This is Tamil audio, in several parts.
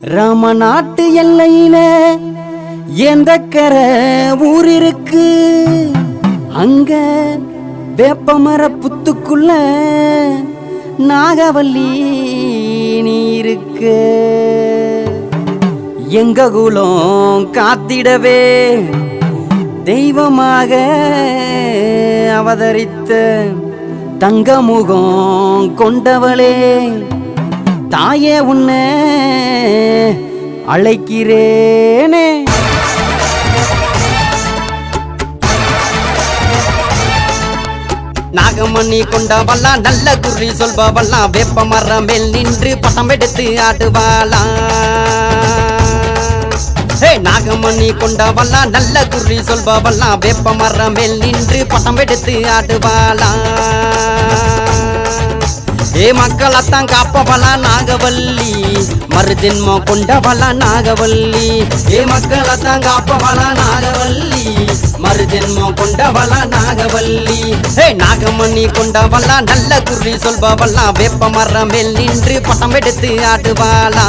ராம நாட்டு எல்லையில எந்த கரை ஊர் இருக்கு அங்க வேப்பமர புத்துக்குள்ள நாகவல்லி நீ இருக்கு எங்க குலம் காத்திடவே தெய்வமாக அவதரித்த தங்கமுகம் கொண்டவளே. தாயே உன்னை அழைக்கிறேனே. நாகமணி கொண்டவல்லாம் நல்ல குறி சொல்பவல்லாம் வேப்ப மரம் மேல் நின்று பட்டம் எடுத்து ஆடுவாளா. ஹே நாகமணி கொண்டவல்லாம் நல்ல குறி சொல்பவல்லாம் வேப்ப மரம் மேல் நின்று பட்டம் எடுத்து ஆடுவாளா. ஏ மக்களைத்தான் காப்பவளா நாகவல்லி மறுஜென்மம் கொண்டவளா நாகவல்லி. ஏ மக்களைத்தான் காப்பவளா நாகவல்லி மறுஜென்மம் கொண்டவளா நாகவல்லி. ஏ நாகமணி கொண்டவளா நல்ல குறி சொல்பவளா வேப்ப மரம் மேல் நின்று பட்டம் எடுத்து ஆடுவாளா.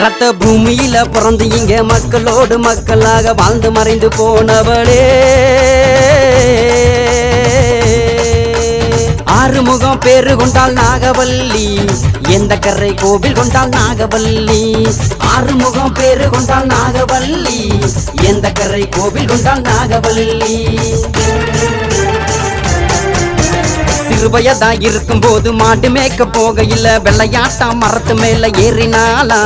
ரத்த பூமியில பிறந்து இங்க மக்களோடு மக்களாக வாழ்ந்து மறைந்து போனவளே. ஆறுமுகம் பேரு கொண்டால் நாகவல்லி எந்த கரை கோவில் கொண்டால் நாகவல்லி? ஆறுமுகம் பேரு கொண்டால் நாகவல்லி எந்த கரை கோவில் கொண்டால் நாகவல்லி? வயதா இருக்கும் போது மாட்டு மேய்க்க போகையில வெள்ளையாட்டா மரத்து மேல ஏறினாலா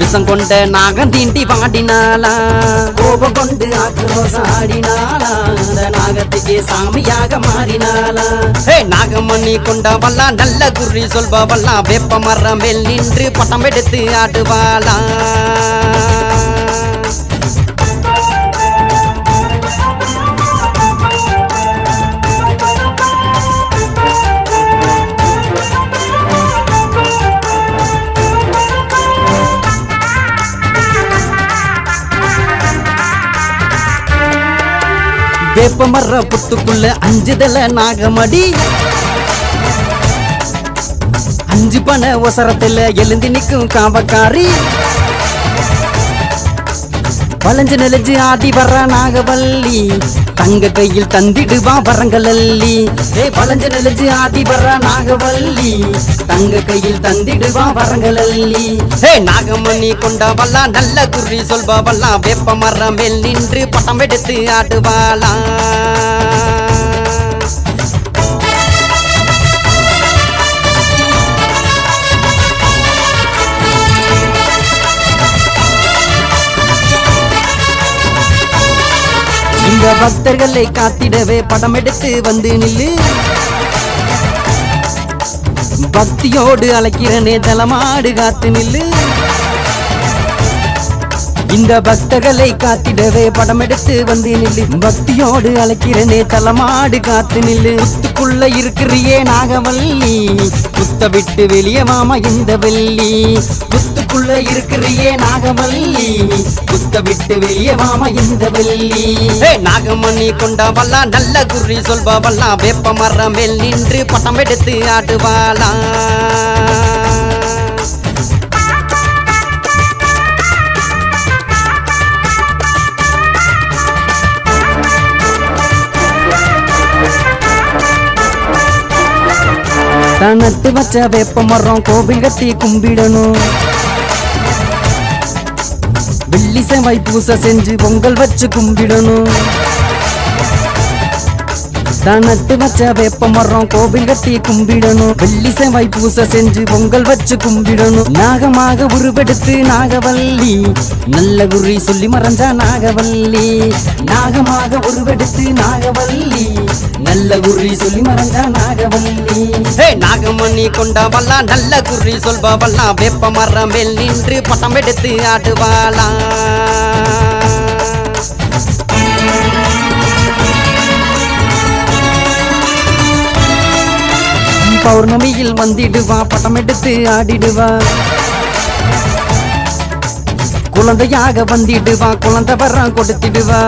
விஷம் கொண்ட நாகம் தீண்டி வாடினாலா கோபம் கொண்டு ஆக்ரோஷம் ஆடினாளா நாகத்துக்கு சாமியாக மாறினாலா ஏ நாகமணி கொண்டவல்லா நல்ல குறி சொல்பவல்லா வேப்ப மரம் மேல் நின்று பட்டம் எடுத்து ஆடுவாளா வேப்ப மர புத்துக்குள்ள அஞ்சுதல நாகமடி. அஞ்சு பண ஒசரத்துல எழுந்து நிற்கும் காவக்காரி. வளைஞ்சு நெலஞ்சு ஆடி வர்ற நாகவல்லி. தங்க கையில் தந்திடுவா வரங்களல்லி ஏ வளைஞ்சு நெலஞ்சு ஆடி வர்ற நாகவல்லி. தங்க கையில் தந்திடுவா வரங்களல்லி ஏ நாகமணி கொண்டவல்லா நல்ல குறி சொல்பவல்லா வேப்ப மரம் மேல் நின்று பட்டம் எடுத்து ஆடுவாளா. பக்தர்களை காத்திடவே படம் எடுத்து வந்து நில்லு. பக்தியோடு அழைக்கிறனே தலமாடு காத்து நில்லு. இந்த பக்தர்களை காத்திடவே படம் எடுத்து வந்து நில்லு. பக்தியோடு அழைக்கிறனே தலமாடு காத்து நில்லு. புத்துக்குள்ள இருக்கிறியே நாகவல்லி. புத்த விட்டு வெளியே மாமா இந்த வெள்ளி. புத்துக்குள்ள இருக்கிறியே நாகவல்லி. புத்த விட்டு வெளியே மாமா இந்த வெள்ளி. நாகமணி கொண்டவல்லா நல்ல குறி சொல்பவல்லா வேப்ப மரம் மேல் நின்று படம் எடுத்து ஆடுவாளா. தான் நட்டு வச்ச வேப்ப மரம் கோவில் கட்டி கும்பிடணும். வெள்ளி செவ்வாய் பூசை செஞ்சு பொங்கல் வச்சு கும்பிடணும். தான் நட்டு வச்ச வேப்ப மரம் கோவில் கட்டி கும்பிடணும். வெள்ளி செவ்வாய் பூசை செஞ்சு பொங்கல் வச்சு கும்பிடணும். நாகமாக உருவெடுத்து நாகவல்லி நல்ல குறி சொல்லி மறைஞ்சா நாகவல்லி. நாகமாக உருவெடுத்து நாகவல்லி நல்ல குறி சொல்லி மறைஞ்சா நாகவல்லி. ஹே நாகமணி கொண்டவல்லா நல்ல குறி சொல்பவல்லா வேப்ப மரம் மேல் நின்று பட்டம் எடுத்து ஆடுவாளா. பௌர்ணமியில் வந்திடுவா படம் எடுத்து ஆடிடுவா. குழந்தையாக வந்திடுவா குழந்தை வரம் கொடுத்திடுவா.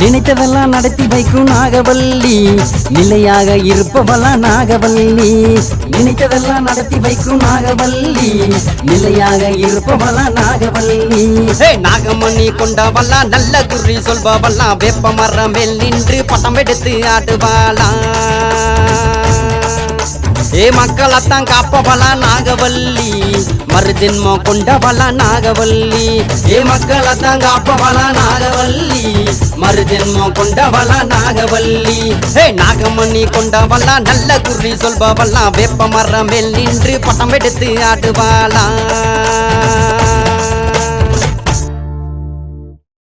நினைத்ததெல்லாம் நடத்தி வைக்கும் நாகவல்லி. நிலையாக இருப்பவளா நாகவல்லி. நினைத்ததெல்லாம் நடத்தி வைக்கும் நாகவல்லி. நிலையாக இருப்பவளா நாகவல்லி. நாகமணி கொண்டவளா நல்ல குறி சொல்பவளா வேப்ப மரம் மேல் நின்று பட்டம் எடுத்து ஆடுவாளா ஏ மக்களைத்தான் காப்பவளா நாகவல்லி. மறுஜென்மம் கொண்டவளா நாகவல்லி. ஏ மக்களைத்தான் காப்பவளா நாகவல்லி. மறுஜென்மம் கொண்டவளா நாகவல்லி. ஏ நாகமணி கொண்டவளா நல்ல குறி சொல்பவளா வேப்ப மரம் மேல் நின்று பட்டம் எடுத்து ஆடுவாளா